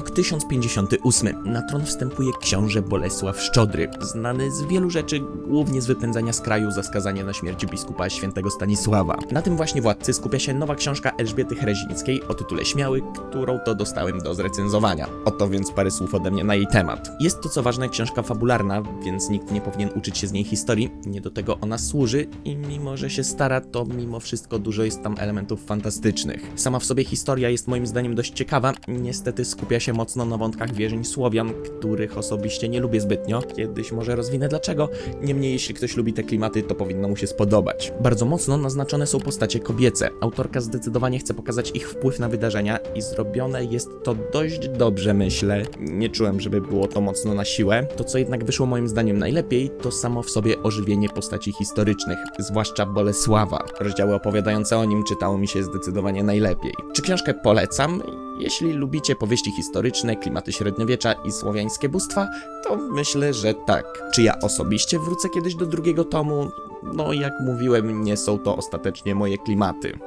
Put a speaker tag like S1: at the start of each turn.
S1: Rok 1058. Na tron wstępuje książę Bolesław Szczodry, znany z wielu rzeczy, głównie z wypędzania z kraju za skazanie na śmierć biskupa świętego Stanisława. Na tym właśnie władcy skupia się nowa książka Elżbiety Herezińskiej o tytule Śmiały, którą to dostałem do zrecenzowania. Oto więc parę słów ode mnie na jej temat. Jest to co ważne książka fabularna, więc nikt nie powinien uczyć się z niej historii, nie do tego ona służy i mimo, że się stara, to mimo wszystko dużo jest tam elementów fantastycznych. Sama w sobie historia jest moim zdaniem dość ciekawa, niestety skupia się mocno na wątkach wierzeń Słowian, których osobiście nie lubię zbytnio, kiedyś może rozwinę dlaczego, niemniej jeśli ktoś lubi te klimaty, to powinno mu się spodobać. Bardzo mocno naznaczone są postacie kobiece, autorka zdecydowanie chce pokazać ich wpływ na wydarzenia i zrobione jest to dość dobrze myślę, nie czułem, żeby było to mocno na siłę. To co jednak wyszło moim zdaniem najlepiej, to samo w sobie ożywienie postaci historycznych, zwłaszcza Bolesława. Rozdziały opowiadające o nim czytało mi się zdecydowanie najlepiej. Czy książkę polecam? Jeśli lubicie powieści historyczne, klimaty średniowiecza i słowiańskie bóstwa, to myślę, że tak. Czy ja osobiście wrócę kiedyś do drugiego tomu? No, jak mówiłem, nie są to ostatecznie moje klimaty.